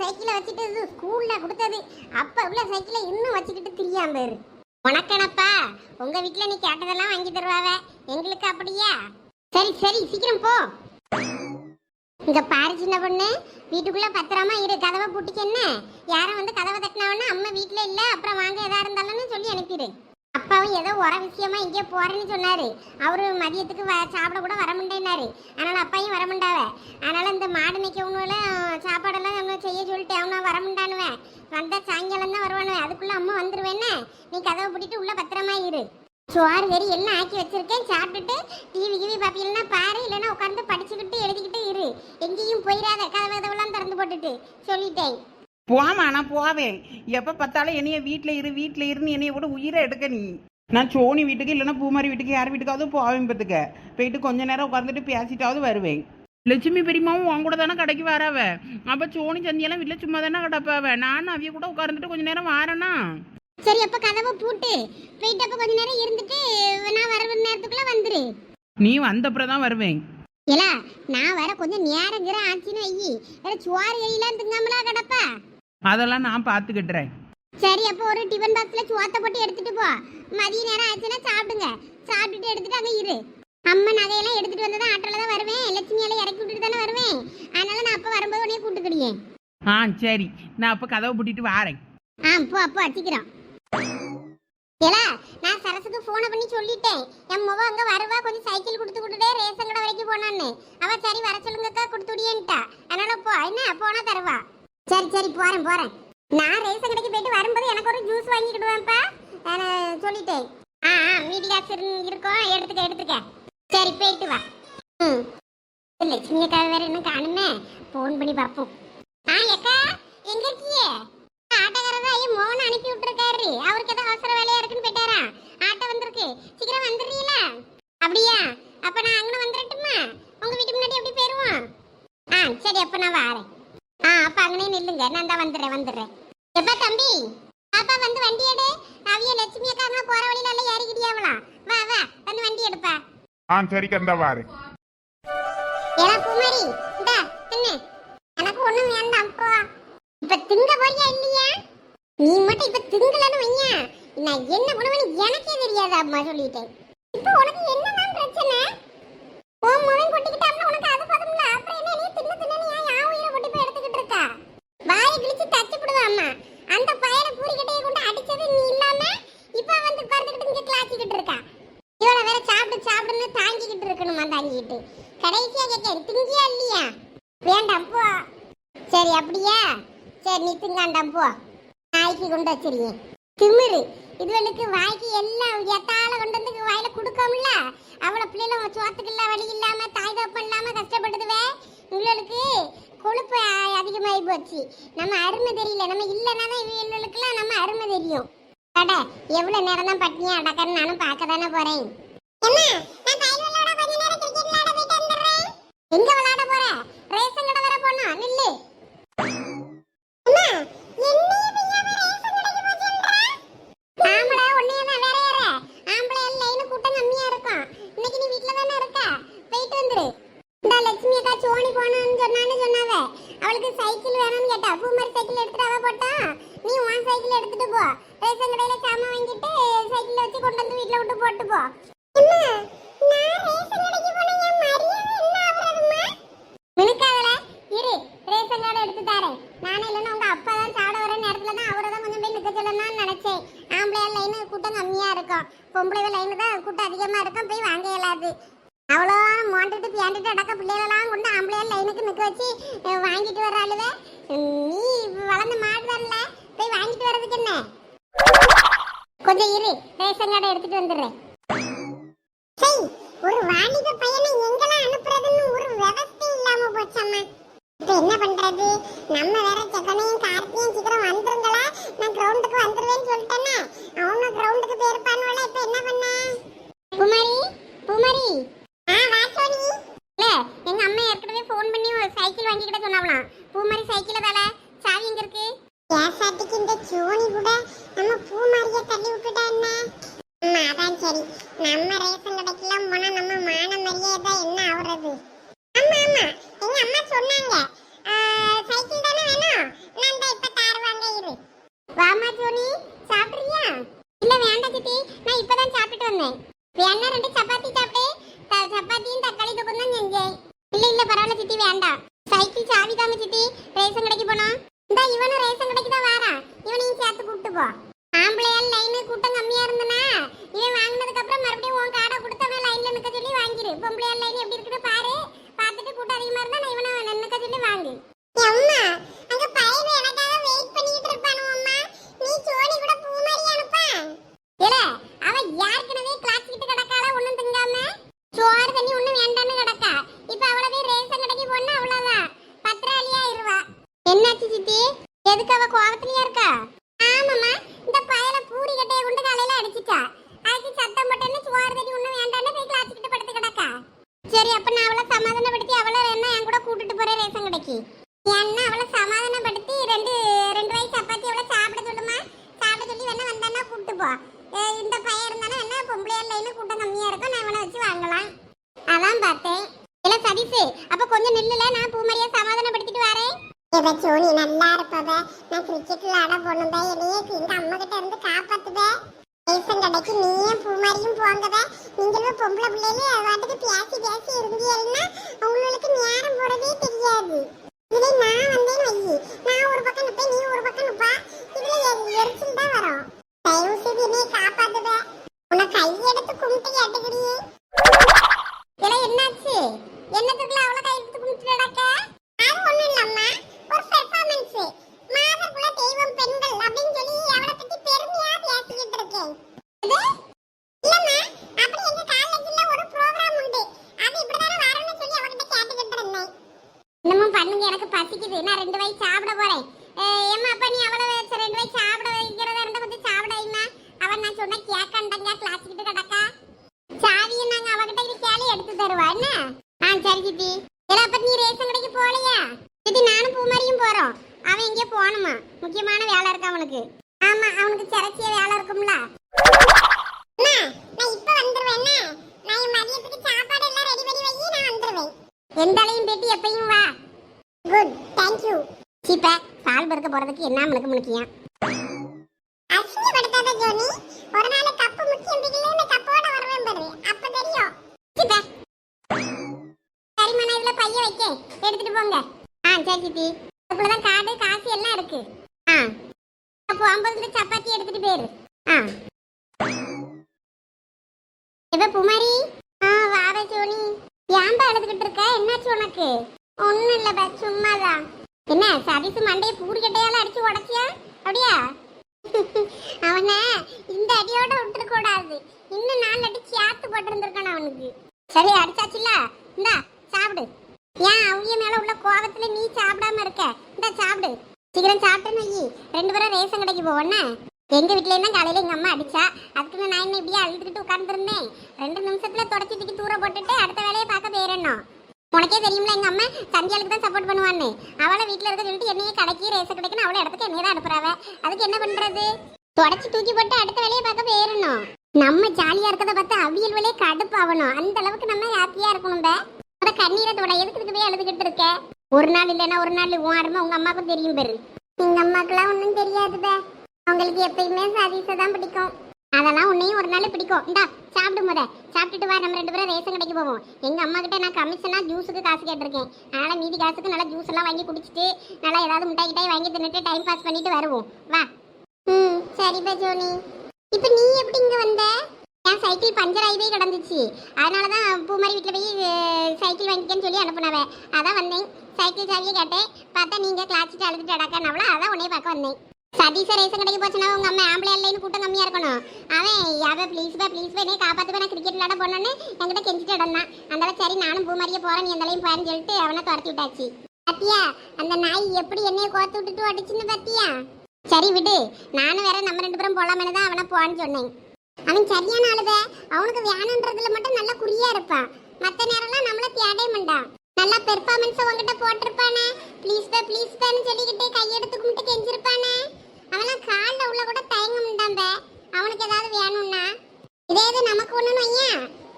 சைக்கிளை வச்சுட்டு இது ஸ்கூல்ல கொடுத்தது. அப்ப உள்ள சைக்கிளை இன்னும் வச்சுக்கிட்டு திரியாம பேர் உனக்கணப்பா உங்க வீட்டில் நீ கேட்டதெல்லாம் வாங்கி தருவாவ. எங்களுக்கு அப்படியா? சரி சரி சீக்கிரம் போ. இங்க பாரு சின்ன பொண்ணு வீட்டுக்குள்ள பத்திரமா இரு. கதவை பூட்டிக்க என்ன? யாரும் வந்து கதவை தட்டினாவன்னா அம்மா வீட்டில் இல்ல அப்புறம் வாங்க எதா இருந்தாலும் சொல்லி அனுப்பிடு அப்பாவும் ஏதோ உர விஷயமா இங்கே போறேன்னு சொன்னாரு. அவரு மதியத்துக்கு வ- சாப்பிட கூட வர முடியினாரு அதனால அப்பாயும் வர முடியாவ அதனால இந்த மாடு நிற்கவங்களும் சாப்பாடெல்லாம் ஒன்றும் செய்ய சொல்லிட்டு அவனா முடியானுவேன் வந்தா சாயங்காலம் தான் வருவானுவேன் அதுக்குள்ள அம்மா வந்துருவேன்னு. நீ கதவை பிடிட்டு உள்ள பத்திரமா இரு. சோறு வெறி எல்லாம் ஆக்கி வச்சிருக்கேன் சாப்பிட்டுட்டு டிவி கிவி பாப்பீங்கன்னா பாரு. இல்லைன்னா உட்காந்து படிச்சுக்கிட்டு எழுதிக்கிட்டு இரு. எங்கேயும் போயிடாத. கதவு கதவுலாம் திறந்து போட்டுட்டு சொல்லிட்டேன். போமா நான் போவேன். எப்போ பார்த்தாலும் என்னைய வீட்டில் இரு வீட்டில் இருன்னு என்னைய கூட உயிரை எடுக்க நீ. நான் சோனி வீட்டுக்கு இல்லைன்னா பூமாரி வீட்டுக்கு யார் வீட்டுக்காவது போவேன் பார்த்துக்க. போயிட்டு கொஞ்ச நேரம் உட்காந்துட்டு பேசிட்டாவது வருவேன். லட்சுமி பெரியமாவும் உன் கூட தானே கடைக்கு வராவ? அப்போ சோனி சந்தியெல்லாம் வீட்டில் சும்மா தானே கிடப்பாவ? நான் அவிய கூட உட்காந்துட்டு கொஞ்ச நேரம் வாரேனா? சரி அப்ப கதவை பூட்டு. போயிட்டு அப்ப கொஞ்ச நேரம் இருந்துட்டு நான் வர நேரத்துக்குள்ள வந்துரு. நீ வந்தப்புறம் தான் வருவேன். ஏலா நான் வர கொஞ்சம் நேரம் கிர ஆச்சுன்னு வையி வேற சுவாறு கையெல்லாம் திங்காமலா கிடப்பா? அதெல்லாம் நான் பார்த்துக்கிட்டுறேன். சரி அப்போ ஒரு டிஃபன் பாக்ஸ்ல சுவாத்த போட்டு எடுத்துட்டு போ. மதிய நேரம் ஆச்சுன்னா சாப்பிடுங்க. சாப்பிட்டுட்டு எடுத்துட்டு அங்க இரு. அம்மா நகையெல்லாம் எடுத்துட்டு வந்தா ஆட்டோல தான் வருவேன். லட்சுமி எல்லாம் இறக்கி விட்டுட்டு தானே வருவேன். அதனால நான் அப்ப வரும்போது உடனே கூட்டுக்கிடியே ஆ சரி. நான் அப்போ கதவை பூட்டிட்டு வாரேன். ஆ போ அப்போ வச்சுக்கிறோம் ஏலா நான் சரசுக்கு போனை பண்ணி சொல்லிட்டேன். என் முகம் அங்க வருவா கொஞ்சம் சைக்கிள் கொடுத்து விட்டுட்டே ரேஷன் கடை வரைக்கும் போனான்னு. அவ சரி வர சொல்லுங்கக்கா கொடுத்து விடியன்ட்டா அதனால போ. என்ன? போனா தருவா. சரி சரி போறேன் போறேன். நான் ரேஷன் கடைக்கு போயிட்டு வரும்போது எனக்கு ஒரு ஜூஸ் வாங்கிக்கிடுவேன்ப்பா நான் சொல்லிட்டேன். ஆ ஆ மீதி காசு இருக்கும். எடுத்துக்க எடுத்துக்க. சரி போயிட்டு வா. ம். லட்சுமி அக்கா வேற இன்னும் காணுமே? ஃபோன் பண்ணி பார்ப்போம் ஆ அக்கா எங்க இருக்கியே? ஆட்டோக்காரர் ஐயோ மோகன் அனுப்பி விட்டுருக்காரு. அவருக்கு ஏதோ அவசர வேலையா இருக்குன்னு போயிட்டாரா? ஆட்டோ வந்திருக்கு. சீக்கிரம் வந்துடுறீங்களா? அப்படியா? அப்ப நான் அங்கே வந்துடட்டுமா? உங்க வீட்டு முன்னாடி எப்படி போயிருவோம்? ஆ சரி அப்ப நான் வரேன். ஆ அப்ப அங்கனே நில்லுங்க. நான் தான் வந்துடுறேன் வந்துடுறேன் எப்பா தம்பி? பாப்பா வந்து வண்டி எடு. அவிய லட்சுமி அக்கா அங்க போற வழியில எல்லாம் ஏறிக்கிட்டியாவலாம் வா வா வந்து வண்டி எடுப்பா. ஆ சரி கந்தா வாரு. ஏலா பூமாரி இந்தா என்ன எனக்கு ஒண்ணும் வேண்டாம் போ. இப்ப திங்க போறியா இல்லையா? நீ மட்டும் இப்ப திங்கலன்னு வையா. நான் என்ன பண்ணுவேன்னு எனக்கே தெரியாது அம்மா சொல்லிட்டேன். இப்ப உனக்கு என்னதான் பிரச்சனை? உன் முகம் உனக்கு அது போதும்ல அப்புறம் என்ன நீ தின்னு தின்னு நீ ஏன் என் உயிரை கொட்டி போய் எடுத்துக்கிட்டு இருக்கா வாயை கிழிச்சு அம்மா அந்த பயல பூரிக்கட்டையை கொண்டு அடிச்சது நீ இல்லாம இப்ப வந்து உட்கார்ந்துக்கிட்டு இங்க கிளாச்சிக்கிட்டு இருக்கா? இவளை வேற சாப்பிட்டு சாப்பிடுன்னு தாங்கிக்கிட்டு இருக்கணுமா தாங்கிக்கிட்டு? கடைசியா கேட்க திங்கியா இல்லையா? வேண்டாம் போ. சரி அப்படியா? சரி நீ திங்காண்டாம் போ. நாய்க்கு கொண்டு வச்சிருக்கேன். திமிரு. இதுவளுக்கு வாய்க்கு எல்லாம் எத்தால கொண்டு வந்து வாயில கொடுக்கோம்ல? அவளை பிள்ளைல சோத்துக்கு இல்ல வழி இல்லாம தாய் தப்பம் இல்லாம கஷ்டப்படுதுவே. இவளுக்கு கொழுப்பு அதிகமாகி போச்சு. நம்ம அருமை தெரியல. நம்ம இல்லைன்னா தான் இவளுக்குலாம் நம்ம அருமை தெரியும். அட எவ்வளோ நேரம் தான் பட்டினியா அடக்கன்னு நானும் பார்க்க தானே போறேன் எங்க விளையாட போற? ரேஷன் கடை வர போனோம் நில்லு ஆமாடா உன்னையே தான் வேற வேற ஆம்பளை லைன் கூட்டம் கம்மியா இருக்கும் இன்னைக்கு நீ வீட்ல தானே இருக்க போயிட்டு வந்துரு இந்த லட்சுமி அக்கா சோனி போகணும்னு சொன்னான்னு சொன்னாவ அவளுக்கு சைக்கிள் வேணும்னு கேட்டா பூமாரி சைக்கிள் எடுத்துட்டு அவ போட்டா நீ உன் சைக்கிள் எடுத்துட்டு போ ரேஷன் கடையில சாமான் வாங்கிட்டு சைக்கிள்ல வச்சு கொண்டு வந்து வீட்ல விட்டு போட்டு போ மினுக்காதல. இரு ரேஷன் கார்டு எடுத்து தரேன். நானே இல்லைன்னா உங்க அப்பா தான் சாட வர நேரத்துல தான் அவரை தான் கொஞ்சம் போய் நிக்க சொல்லணும்னு நினைச்சேன். ஆம்பளை லைனு கூட்டம் கம்மியா இருக்கும். பொம்பளை லைனு தான் கூட்டம் அதிகமா இருக்கும். போய் வாங்க இயலாது அவ்வளோ மாண்டுட்டு பேண்டுட்டு அடக்க பிள்ளைகளெல்லாம் கொண்டு ஆம்பளை லைனுக்கு நிக்க வச்சு அஹ், வாங்கிட்டு வர்றாளுவே நீ வளர்ந்து மாடு தான்ல. போய் வாங்கிட்டு வர்றதுக்கு என்ன? கொஞ்சம் இரு ரேஷன் கார்டை எடுத்துட்டு வந்துடுறேன். சரி ஒரு வாலிப பையனை எங்கெல்லாம் அனுப்புறதுன்னு ஒரு விவஸ்தை இல்லாம போச்சம்மா. இப்ப என்ன பண்றது? நம்ம வேற செக்கனையும் கார்த்தியும் சீக்கிரம் வந்துருங்களா. நான் கிரவுண்டுக்கு வந்துருவேன்னு சொல்லிட்டேனே. அவங்க கிரவுண்டுக்கு போயிருப்பானுவல இப்ப என்ன பண்ண? குமாரி குமாரி. ஆ வா சோனி. இல்ல எங்க அம்மா ஏற்கனவே ஃபோன் பண்ணி ஒரு சைக்கிள் வாங்கிக்கிட்ட சொன்னாவலாம் பூமாரி சைக்கிள் தால சாவி எங்க இருக்கு? ஏசாட்டிக்கு இந்த சோனி கூட நம்ம பூ மாதிரியே தள்ளி விட்டுட்டா என்ன? அம்மா அதான் சரி. நம்ம ரேஷன் கடைக்கெல்லாம் போனா நம்ம மான மரியாதை என்ன ஆகுறது ஆமா ஆமா எங்க அம்மா சொன்னாங்க ஆ, சைக்கிள் தானே வேணும் வாமா சோனி சாப்பிடுறியா இல்ல வேண்டாம் சித்தி நான் இப்பதான் சாப்பிட்டு வந்தேன் வேணா ரெண்டு சப்பாத்தி சாப்பிடு த- சப்பாத்தியும் தக்காளி தொக்கும் தான் செஞ்சேன் இல்ல இல்ல பரவாயில்ல சித்தி வேண்டாம் சைக்கிள் சாவி தாங்க சித்தி ரேஷன் கடைக்கு போனோம் இந்த இவனும் ரேஷன் கடைக்கு தான் வாரான் இவனையும் சேர்த்து கூப்பிட்டு போ ஆம்பளையால் லைனு கூட்டம் கம்மியா இருந்தனா இவன் வாங்கினதுக்கு அப்புறம் மறுபடியும் உன் காடை கொடுத்தவன் லைன்ல நிக்க பொம்பளை எல்லாம் எப்படி இருக்குது பாரு பார்த்துட்டு கூட்டம் அதிகமா இருந்தா நான் இவனை நிக்க சொல்லி வாங்கு அம்மா அங்க பையன் எனக்காக வெயிட் பண்ணிட்டு இருப்பானு அம்மா நீ சோனி கூட பூ மாதிரி அனுப்பா இல்ல அவ யாருக்கனவே கிளாஸ் கிட்ட கிடக்கால ஒண்ணும் திங்காம சோறு தண்ணி ஒண்ணும் வேண்டாம்னு கிடக்கா இப்ப அவள போய் ரேஷன் கடைக்கு போனா அவ்வளவுதான் பத்திராளியா இருவா என்னாச்சு சித்தி எதுக்கு அவ கோவத்திலயா இருக்கா ஆமாம்மா இந்த பயல பூரி கட்டைய கொண்டு காலையில அடிச்சிட்டா அதுக்கு சத்தம் போட்டேன்னு சோறு தண்ணி ஒண்ணும் வேண்டாம்னு போய் கிளாஸ் கிட்ட படுத்து கிடக்கா சரி அப்ப நான் அவளை சமாதானப்படுத்தி அவளை என்ன என் கூட கூட்டிட்டு போறேன் ரேஷன் கடைக்கு? என்ன அவளை சமாதானப்படுத்தி ரெண்டு ரெண்டு வயசு சப்பாத்தி அவளை சாப்பிட சொல்லுமா சாப்பிட சொல்லி வேணா வந்தானா கூப்பிட்டு போ அஹ் இந்த பையன் இருந்தானா என்ன பொம்பளையா லைனு கூட்டம் கம்மியா இருக்கும் நான் இவனை வச்சு வாங்கலாம் அதான் பார்த்தேன் இல்ல சதீஷ் அப்ப கொஞ்சம் நில்லுல நான் பூமரியா சமாதானப்படுத்திட்டு வரேன் இவ சோனி நல்லா இருப்பவ நான் கிரிக்கெட் விளையாட போனத என்னையே எங்க அம்மா கிட்ட இருந்து காப்பாத்துவ ரேஷன் கடைக்கு நீயும் பூமாரியும் போங்கவ நீங்களும் பொம்பளை பிள்ளைன்னு வாட்டுக்கு பேசி பேசி இருந்தீங்கன்னா உங்களுக்கு நேரம் போறதே தெரியாது இதே நான் வந்தேன்னு வையி நான் ஒரு பக்கம் நிப்பேன் நீ ஒரு பக்கம் நிப்பா இதுல எ- எரிச்சல் தான் வரும் தயவு செய்து என்னைய காப்பாத்துவ உன்னை கையெடுத்து கும்பிட்டு கேட்டுக்கிறியே இல்ல என்னாச்சு என்னத்துக்குள்ள அவளை கையெடுத்து கும்பிட்டு நடக்க அது ஒண்ணும் இல்லம்மா ஒரு பெர்ஃபார்மன்ஸ் மாதக்குள்ள தெய்வம் பெண்கள் அப்படின்னு சொல்லி அவளை பத்தி பெருமையா பேசிக்கிட்டு இருக்கேன் இது இல்லம்மா அப்படி எங்க காலேஜ்ல ஒரு ப்ரோகிராம் உண்டு அது இப்படிதானே வரணும்னு சொல்லி அவகிட்ட கேட்டுக்கிட்டு இருந்தேன் இன்னமும் பண்ணுங்க எனக்கு பசிக்குது நான் ரெண்டு வாய் சாப்பிட போறேன் ஏம்மா அப்ப நீ அவளை வச்சு ரெண்டு வாய் சாப்பிட வைக்கிறதா இருந்தா கொஞ்சம் சாப்பிடாயிமா அவன் நான் சொன்ன கேட்கண்டங்க கிளாஸ் கிட்ட கிடக்கா சாவியை நாங்க அவகிட்ட இது கேளி எடுத்து தருவா என்ன ஆ சரி சித்தி இல்ல அப்ப நீ ரேஷன் கடைக்கு போகலையா சித்தி நானும் பூமாரியும் போறோம் அவன் எங்கேயோ போகணுமா முக்கியமான வேலை இருக்கு அவனுக்கு ஆமா அவனுக்கு சிறச்சிய வேலை இருக்கும்ல நான் இப்ப வந்துருவேன் நான் மதியத்துக்கு சாப்பாடு எல்லாம் ரெடி பண்ணி வை நான் வந்துருவேன் எந்தாலையும் பேட்டி எப்பயும் வா. குட் தேங்க் யூ சீப்ப பால் பறக்க போறதுக்கு என்ன முழுக்க முழுக்கியா அசிங்கப்படுத்தாத ஜோனி. ஒரு நாள் கப்பு முக்கியம் பிடிக்கல இந்த கப்போட வருவேன் பாரு. அப்ப தெரியும். சீப்ப. சரிம்மா நான் இதுல பைய வைக்க. எடுத்துட்டு போங்க. ஆ சரி சித்தி. அதுக்குள்ளதான் காடு காசு எல்லாம் இருக்கு. ஆ. அப்போ ஐம்பது கிலோ சப்பாத்தி எடுத்துட்டு போயிரு. ஆ. இப்ப புமாரி? அழுதுகிட்டு இருக்க? என்னாச்சு உனக்கு? ஒண்ணும் இல்ல பா சும்மாதான். என்ன சதீசு மண்டைய பூரி கட்டையால அடிச்சு உடைச்சியா? அப்படியா? அவனை இந்த அடியோட விட்டுற கூடாது. இன்னும் நாலு அடி சேர்த்து போட்டிருந்திருக்கான் அவனுக்கு. சரி அடிச்சாச்சுல இந்தா சாப்பிடு. ஏன் அவங்க மேல உள்ள கோபத்துல நீ சாப்பிடாம இருக்க? இந்தா சாப்பிடு. சீக்கிரம் சாப்பிட்டேன்னு வையி ரெண்டு பேரும் ரேஷன் கடைக்கு போவோன்னே எங்க வீட்ல என்ன காலையில எங்க அம்மா அடிச்சா? அதுக்கு நான் என்ன இப்படியே அழுதுகிட்டு உட்காந்துருந்தேன் ரெண்டு நிமிஷத்துல தொடச்சி தூக்கி தூர போட்டுட்டு அடுத்த வேலையை பார்க்க போயிடணும் உனக்கே தெரியும்ல எங்க அம்மா சந்தியாளுக்கு தான் சப்போர்ட் பண்ணுவான்னு. அவளை வீட்ல இருக்க சொல்லிட்டு என்னையே கடைக்கு ரேச கிடைக்குன்னு அவளை இடத்துக்கு என்னையே தான் அனுப்புறாவ. அதுக்கு என்ன பண்றது? தொடச்சி தூக்கி போட்டு அடுத்த வேலையை பார்க்க போயிடணும் நம்ம ஜாலியா இருக்கதை பார்த்து அவியல் வேலையை கடுப்பாகணும் அந்த அளவுக்கு நம்ம ஹாப்பியா இருக்கணும் பே. கண்ணீரை தொட எதுக்கு போய் அழுதுகிட்டு இருக்க? ஒரு நாள் இல்லைன்னா ஒரு நாள் உன் அருமை உங்க அம்மாவுக்கும் தெரியும் பெரு. எங்க அம்மாக்கெல்லாம் ஒன்றும் தெரியாது பே. அவங்களுக்கு எப்பயுமே சதீசை தான் பிடிக்கும். அதெல்லாம் உன்னையும் ஒரு நாள் பிடிக்கும். இந்தா சாப்பிடு முத. சாப்பிட்டுட்டு வா நம்ம ரெண்டு பேரும் ரேஷன் கடைக்கு போவோம். எங்கள் அம்மா கிட்ட நான் கமிஷனாக ஜூஸுக்கு காசு கேட்டிருக்கேன். அதனால் மீதி காசுக்கு நல்லா ஜூஸ் எல்லாம் வாங்கி குடிச்சிட்டு நல்லா ஏதாவது மிட்டாய் கிட்டாய் வாங்கி தின்னுட்டு டைம் பாஸ் பண்ணிட்டு வருவோம். வா. ம் சரிப்பா ஜோனி. இப்போ நீ எப்படி இங்கே வந்த? என் சைக்கிள் பஞ்சர் ஆகி போய் கிடந்துச்சு. அதனால தான் பூமாரி வீட்டில் போய் சைக்கிள் வாங்கிக்கன்னு சொல்லி அனுப்புனவ. அதான் வந்தேன். சைக்கிள் சாவியை கேட்டேன். பார்த்தா நீங்கள் கிளாச்சிட்டு அழுதுட்டு அடக்கானவள அதான் உன்னைய பார்க்க வந்தேன். சதீஷ் ரேசன் கடைக்கு போச்சுன்னா உங்க அம்மா ஆம்பளை இல்லைன்னு கூட்டம் கம்மியா இருக்கணும். அவன் யாவே ப்ளீஸ் பா ப்ளீஸ் பா என்னைய காப்பாத்து நான் கிரிக்கெட் விளையாட போனோன்னு என்கிட்ட கெஞ்சிட்டு இடந்தான் அதனால சரி நானும் பூமாரியே போறேன் நீ எந்தாலையும் பாருன்னு சொல்லிட்டு அவனை துரத்தி விட்டாச்சு. பாத்தியா அந்த நாய் எப்படி என்னைய கோத்து விட்டுட்டு அடிச்சுன்னு பாத்தியா? சரி விடு நானும் வேற நம்ம ரெண்டு பேரும் போலாமேனு தான் அவனை போன்னு சொன்னேன். அவன் சரியான ஆளுத அவனுக்கு வேணுன்றதுல மட்டும் நல்லா குறியா இருப்பான் மற்ற நேரம்லாம் நம்மள தேடவே மாட்டான் நல்லா பெர்ஃபார்மன்ஸ் உங்ககிட்ட போட்டிருப்பானே. ப்ளீஸ் பே ப்ளீஸ் பேன்னு சொல்லிக்கிட்டு கையெடுத்து கும்பிட்டு கெஞ்சிருப்பானே. அவெல்லாம் காலில் உள்ள கூட தயங்க மாட்டான் அவனுக்கு ஏதாவது வேணும்னா. இதே இது நமக்கு ஒண்ணுன்னு ஐயா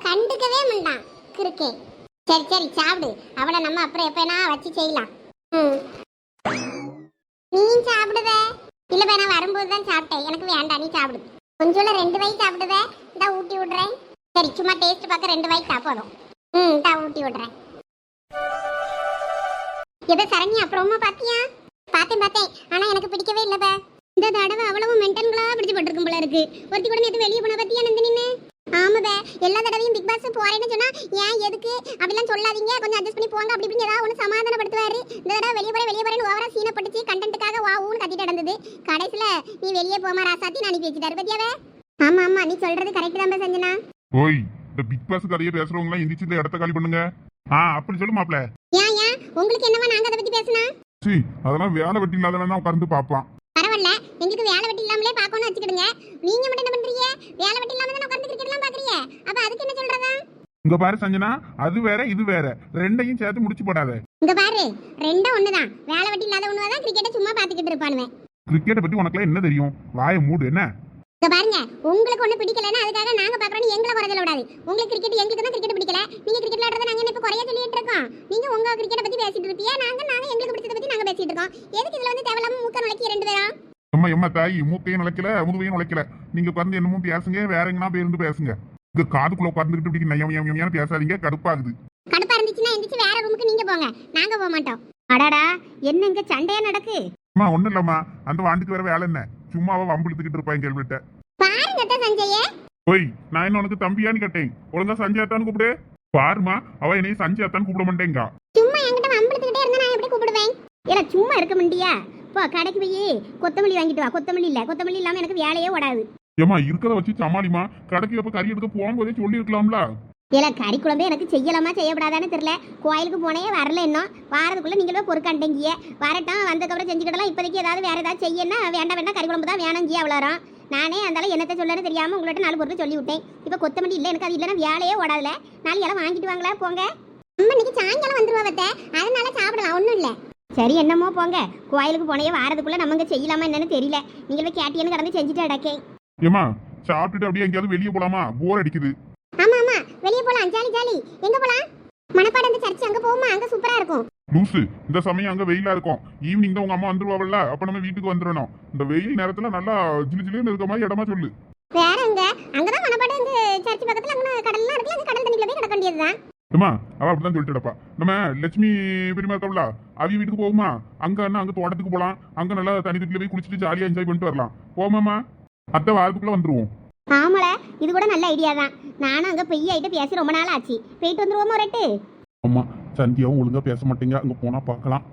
கண்டுக்கவே முண்டான். கிறுக்கே. சரி சரி சாப்பிடு. அவனை நம்ம அப்புறம் எப்பனா வச்சு செய்யலாம். ம். சாப்பிடுவே இல்லை இல்லப்பா நான் வரும்போது தான் சாப்பிட்டேன். எனக்கு வேண்டாம் நீ சாப்பிடு. கொஞ்சம் ரெண்டு வாய் சாப்பிடுவேன் இந்தா ஊட்டி விடுறேன். சரி சும்மா டேஸ்ட் பார்க்க ரெண்டு வாய் சாப்பிடும் ம் இந்தா ஊட்டி விடுறேன். எப்ப சரண்யா அப்புறமா பாத்தியா? பார்த்தேன் பார்த்தேன் ஆனா எனக்கு பிடிக்கவே இல்லப்ப இந்த தடவை அவ்வளவு மென்டன்களா பிடிச்சு போட்டிருக்கும் போல இருக்கு. ஒருத்தி கூட நேத்து வெளியே போன பத்தியா நந்தினின்னு ஆமாப எல்லா தடவையும் பிக் பாஸ் போறேன்னு சொன்னா ஏன் எதுக்கு? அப்படிலாம் சொல்லாதீங்க. கொஞ்சம் அட்ஜஸ்ட் பண்ணி போங்க. அப்படி இப்படின்னு ஏதாவது ஒன்று சமாதானப்படுத்துவாரு. இந்த தடவை வெளியே போற வெளியே போறேன்னு ஓவரா சீனப்பட்டுச்சு கண்டென்ட்டுக்காக வா ஊன்னு கத்திட்டு நடந்தது. கடைசியில நீ வெளியே போமா ராசாத்தி அனுப்பி வச்சுட்டாரு. பத்தியாவே ஆமா ஆமா. நீ சொல்றது கரெக்ட் தான் சஞ்சனா. ஓய் இந்த பிக் பாஸ் கதையை பேசுறவங்க எல்லாம் எந்திரிச்சு இந்த இடத்த காலி பண்ணுங்க. ஆ அப்படி சொல்லு மாப்ள உங்களுக்கு என்னவா நாங்க அதை பத்தி பேசினா? சி அதெல்லாம் வேலை வெட்டி இல்லாதவன் தான் உட்கார்ந்து பார்ப்பான். பரவாயில்ல எங்களுக்கு வேலை வெட்டி இல்லாமலே பார்க்கணும்னு வச்சுக்கிடுங்க. நீங்க மட்டும் என்ன பண்றீங்க? வேலை வெட்டி இல்லாம தானே உட்கார்ந்து கிரிக்கெட்லாம் பாக்குறீங்க அப்ப அதுக்கு என்ன சொல்றதா? இங்க பாரு சஞ்சனா அது வேற இது வேற. ரெண்டையும் சேர்த்து முடிச்சு போடாத. இங்க பாரு ரெண்டும் ஒண்ணுதான். வேலை வெட்டி இல்லாத ஒண்ணுதான் கிரிக்கெட்டை சும்மா பாத்துக்கிட்டு இருப்பானுவேன். கிரிக்கெட்டை பத்தி உனக்குலாம் என்ன தெரியும்? வாயை மூடு என்ன? இங்க பாருங்க உங்களுக்கு ஒண்ணு பிடிக்கலன்னா அதுக்காக நாங்க பாக்குறோம் எங்களை குறை சொல்ல கூடாது உங்களுக்கு கிரிக்கெட் எங்களுக்கு தான் கிரிக்கெட் பிடிக்கல. நீங்க கிரிக்கெட் விளையாடுறத நாங்க இப்ப குறைய சொல்லிட்டு இருக்கோம்? நீங்க உங்க கிரிக்கெட்டை பத்தி பேசிட்டு இருப்பீங்க நாங்க நாங்க எங்களுக்கு பிடிச்சத பத்தி நாங்க பேசிட்டு இருக்கோம். எதுக்கு இதுல வந்து தேவையில்லாம மூக்க நுழைக்கி ரெண்டு பேரும் எம்மா எம்மா தாய் மூக்கையும் நுழைக்கல முதுவையும் நுழைக்கல. நீங்க உட்கார்ந்து என்னமோ பேசுங்க வேற எங்கன்னா பேருந்து பேசுங்க. இங்க காதுக்குள்ள உட்கார்ந்துட்டு இப்படி நயம் நயம் பேசாதீங்க கடுப்பாகுது. கடுப்பா இருந்துச்சுன்னா எந்திரிச்சு வேற ரூமுக்கு நீங்க போங்க. நாங்க போக மாட்டோம். அடாடா என்ன இங்க சண்டையா நடக்கு? அம்மா ஒண்ணும் இல்லம்மா. அந்த வாண்டுக்கு வேற வேலை என்ன? சும்மாவா வம்பிழுத்துக்கிட்டு இருப்பாங்க கேள்விட்ட. பாருங்க அத்தை சஞ்சய. ஓய் நான் என்ன உனக்கு தம்பியான்னு கேட்டேன். ஒழுங்கா சஞ்சயாத்தான்னு கூப்பிடு. பாருமா அவ என்னைய சஞ்சயாத்தான்னு கூப்பிட மாட்டேங்கா. சும்மா என்கிட்ட வம்பிழுத்துக்கிட்டே இருந்தா நான் எப்படி கூப்பிடுவேன்? இல்ல சும்மா இருக்க முடியா போ கடைக்கு போய் கொத்தமல்லி வாங்கிட்டு வா. கொத்தமல்லி இல்ல கொத்தமல்லி இல்லாம எனக்கு வேலையே ஓடாது. ஏமா இருக்கிறத வச்சு சமாளிமா கடைக்கு எப்ப கறி எடுக்க போகும்போதே சொல்லி இருக்கலாம்ல இல்லை கறி குழம்பு எனக்கு செய்யலாமா செய்யப்படாதான்னு தெரில கோயிலுக்கு போனே வரல இன்னும். வாரதுக்குள்ளே நீங்களும் பொறுக்காண்டீங்க வரட்டும் வந்ததுக்கப்புறம் செஞ்சுக்கிடலாம். இப்போதைக்கு ஏதாவது வேற ஏதாவது செய்யணும்னா வேண்டாம் வேண்டாம் கறி குழம்பு தான் வேணுங்கிய அவ்வளோரம் நானே அந்தாலும் என்னத்தை சொல்லணும்னு தெரியாம உங்கள்கிட்ட நாலு பொருள் சொல்லி விட்டேன் இப்போ கொத்தமல்லி இல்லை எனக்கு அது இல்லைன்னா வேலையே ஓடாதுல. நாலு எல்லாம் வாங்கிட்டு வாங்களா போங்க. அம்மா இன்னைக்கு சாயங்காலம் வந்துருவா பத்த. அதனால சாப்பிடலாம் ஒன்றும் இல்லை. சரி என்னமோ போங்க. கோயிலுக்கு போனே வாரதுக்குள்ளே நம்ம செய்யலாமா என்னன்னு தெரியல. நீங்களே கேட்டியன்னு கடந்து செஞ்சுட்டு அடக்கேன் ஏமா சாப்பிட்டுட்டு அப்படியே எங்கேயாவது வெளியே போலாமா? போர் அடிக்குது. வெளியே போலாம் ஜாலி ஜாலி. எங்க போலாம்? மணப்பாடு அந்த சர்ச் அங்க போவோமா அங்க சூப்பரா இருக்கும். லூசு இந்த சமயம் அங்க வெயிலா இருக்கும். ஈவினிங் தான் உங்க அம்மா வந்துருவாங்கல்ல அப்ப நம்ம வீட்டுக்கு வந்துடணும் இந்த வெயில் நேரத்துல நல்லா ஜிலு ஜிலுன்னு இருக்க மாதிரி இடமா சொல்லு. வேற எங்க? அங்கதான் மணப்பாடு அந்த சர்ச் பக்கத்துல அங்க கடல்லாம் இருக்குல்ல அந்த கடல் தண்ணிக்குள்ள போய் கிடக்க வேண்டியதுதான். ஏமா அவ அப்படிதான் சொல்லிட்டு கிடப்பா. நம்ம லட்சுமி பெரியமா இருக்கவளா அவி வீட்டுக்கு போகுமா? அங்க என்ன அங்க தோட்டத்துக்கு போலாம். அங்க நல்லா தனி தட்டில போய் குளிச்சுட்டு ஜாலியா என்ஜாய் பண்ணிட்டு வரலாம். போமாமா அத்தை வாரத்துக்குள்ள வந்துருவோம். ஆமால இது கூட நல்ல ஐடியா தான். நானும் அங்க பெய்ய ஆயிட்டு பேசி ரொம்ப நாள் ஆச்சு. போயிட்டு வந்துருவோமா ரெட்டு ஆமா சந்தியாவும் ஒழுங்கா பேச மாட்டேங்க. அங்க போனா பார்க்கலாம்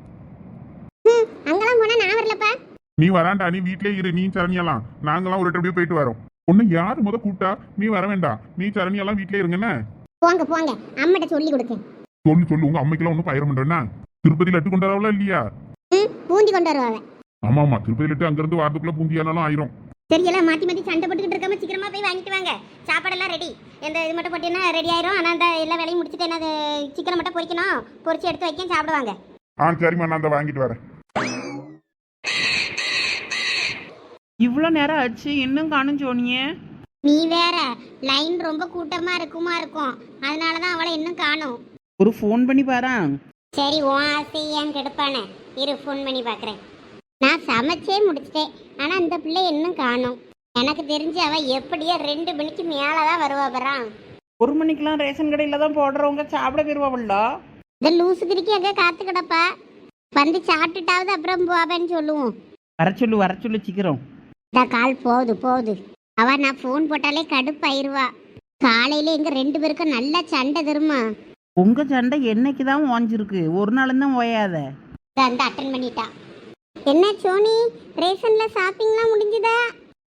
அங்கெல்லாம் போனா நான் வரலப்பா. நீ வராண்டா? நீ வீட்லயே இரு. நீ சரணியெல்லாம் நாங்களாம் ஒரு அப்படியே போயிட்டு வரோம். ஒண்ணு யாரு முத கூப்பிட்டா? நீ வர வேண்டாம். நீ சரணியெல்லாம் வீட்லயே இருங்கண்ணே. போங்க போங்க. அம்மிட்ட சொல்லி கொடுக்க சொல்லு சொல்லு. உங்க அம்மைக்கெல்லாம் ஒன்றும் பயிர பண்றேன்னா திருப்பதி லட்டு கொண்டு வரவளா இல்லையா? பூந்தி கொண்டு வருவாங்க ஆமா ஆமா. திருப்பதி லட்டு அங்கிருந்து வாரத்துக்குள்ள பூந்தியானாலும் ஆயிரும். எல்லாம் மாத்தி மாத்தி சண்டை போட்டுக்கிட்டு இருக்காம சீக்கிரமா போய் வாங்கிட்டு வாங்க. சாப்பாடெல்லாம் ரெடி இந்த இது மட்டும் போட்டீங்கன்னா ரெடி ஆயிரும். ஆனா அந்த எல்லா வேலையும் முடிச்சுட்டு என்ன அது சிக்கனை மட்டும் பொரிக்கணும் பொரிச்சு எடுத்து வைக்க சாப்பிடுவாங்க. ஆ சரிம்மா நான் அந்த வாங்கிட்டு வரேன். இவ்வளோ நேரம் ஆச்சு இன்னும் காணும் சோனியே. நீ வேற லைன் ரொம்ப கூட்டமா இருக்குமா இருக்கும். அதனால தான் அவளை இன்னும் காணும். ஒரு ஃபோன் பண்ணி பாரேன். சரி உன் ஆசை ஏன் கெடுப்பானே. இரு ஃபோன் பண்ணி பார்க்குறேன் நான் சமைச்சே முடிச்சிட்டேன். ஆனால் இந்த பிள்ளை இன்னும் காணும். எனக்கு தெரிஞ்சு அவ எப்படியோ ரெண்டு மணிக்கு மேலே தான் வருவா பறான் ஒரு மணிக்கெல்லாம் ரேஷன் கடையில் தான் போடுறவங்க சாப்பிட போயிருவாள்ல இந்த லூசு திரிக்கி அங்கே காத்து கிடப்பா? வந்து சாப்பிட்டுட்டாவது அப்புறம் போவேன்னு சொல்லுவோம். வர சொல்லு வர சொல்லு சீக்கிரம். இந்த கால் போகுது போகுது. அவ நான் ஃபோன் போட்டாலே கடுப்பாயிருவா. காலையில எங்க ரெண்டு பேருக்கும் நல்ல சண்டை தருமா உங்க சண்டை என்னைக்கு தான் ஓஞ்சிருக்கு? ஒரு நாளும் தான் ஓயாத. வந்து அட்டன் பண்ணிட்டா. என்ன சோனி? ரேஷன்ல ஷாப்பிங்லாம் முடிஞ்சுதா?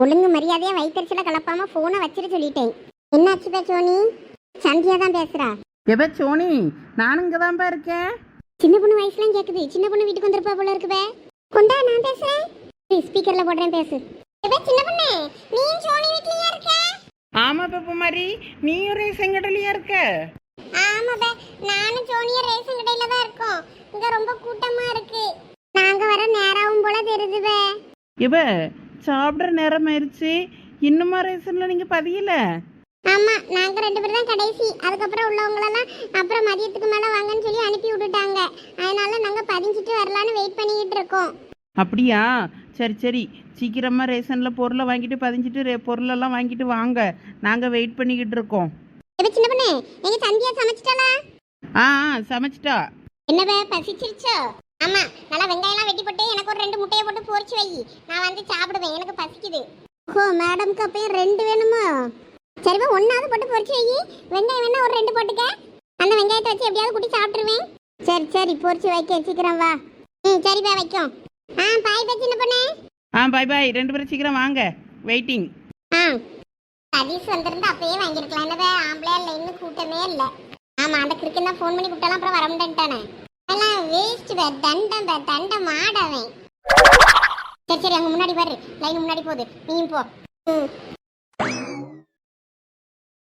ஒழுங்கு மரியாதையா வயிற்றுல கலப்பாம போனை வச்சிட சொல்லிட்டேன். என்னாச்சுதா சோனி? சந்தியா தான் பேசுறா. எப சோனி? நானும் இங்கே தான்ப்பா இருக்கேன். சின்ன பொண்ணு வயசுலாம் கேக்குது. சின்ன பொண்ணு வீட்டுக்கு வந்திருப்பா போல இருக்குவே கொண்டா நான் பேசுறேன். ஸ்பீக்கர்ல போடுறேன் பேசு. எப்ப சின்ன பொண்ணு? நீ சோனி வீட்லயே இருக்க? ஆமாம் பாப்பா மாதிரி நீயும் ரேஷன் கடையிலையா இருக்க? ஆமாப்பா. நானும் சோனியா ரேஷன் கடையில தான் இருக்கோம். இங்க ரொம்ப கூட்டமா இருக்கு. நாங்க வர நேராவும் போல தெரியுதுவே. இவ சாப்பிட்ற நேரம் ஆயிடுச்சு இன்னுமா ரேஷனில் நீங்கள் பதியல? ஆமா நாங்க ரெண்டு பேரும் தான் கடைசி. அதுக்கப்புறம் உள்ளவங்களெல்லாம் அப்புறம் மதியத்துக்கு மேல வாங்கன்னு சொல்லி அனுப்பி விட்டுட்டாங்க. அதனால நாங்க பதிஞ்சிட்டு வரலான்னு வெயிட் பண்ணிக்கிட்டு இருக்கோம். அப்படியா? சரி சரி. சீக்கிரமாக ரேஷனில் பொருளை வாங்கிட்டு பதிஞ்சிட்டு ரே பொருளெல்லாம் வாங்கிட்டு வாங்க. நாங்கள் வெயிட் பண்ணிக்கிட்டு இருக்கோம். எப்ப சின்ன பொண்ணு? எங்க சந்தியா சமைச்சிட்டாளா? ஆ ஆ சமைச்சிட்டா. என்னவே பசிச்சிருச்சோ? ஆமா நல்லா வெங்காயம்லாம் வெட்டி போட்டு எனக்கு ஒரு ரெண்டு முட்டையை போட்டு பொரிச்சு வை. நான் வந்து சாப்பிடுவேன் எனக்கு பசிக்குது. ஓ மேடம்க்கு அப்பயும் ரெண்டு வேணுமோ? சரிப்பா ஒன்னாவது போட்டு பொரிச்சு வை. வெங்காயம் வேணா ஒரு ரெண்டு போட்டுக்க. அந்த வெங்காயத்தை வச்சு எப்படியாவது குட்டி சாப்பிட்டுருவேன். சரி சரி பொரிச்சு வைக்க சீக்கிரம் வா. ம் சரிப்பா வைக்கும். ஆ பாய் பா சின்ன பொண்ணு. ஆ பாய் பாய். ரெண்டு பேரும் சீக்கிரம் வாங்க. வெயிட்டிங் ஆ சதீஷ் வந்திருந்து அப்பயே வாங்கியிருக்கலாம். என்னவே ஆம்பளையா இல்லை இன்னும் கூட்டமே இல்லை. ஆமா அந்த கிரிக்கெட் தான் ஃபோன் பண்ணி கூப்பிட்டாலும் அப்புறம் வர முடியன்ட்டானே அதெல்லாம் வேஸ்ட் பே தண்டம் பே தண்டம் மாடவன் சரி சரி அங்கே முன்னாடி பாரு. லைன் முன்னாடி போகுது. நீயும் போ. ம்.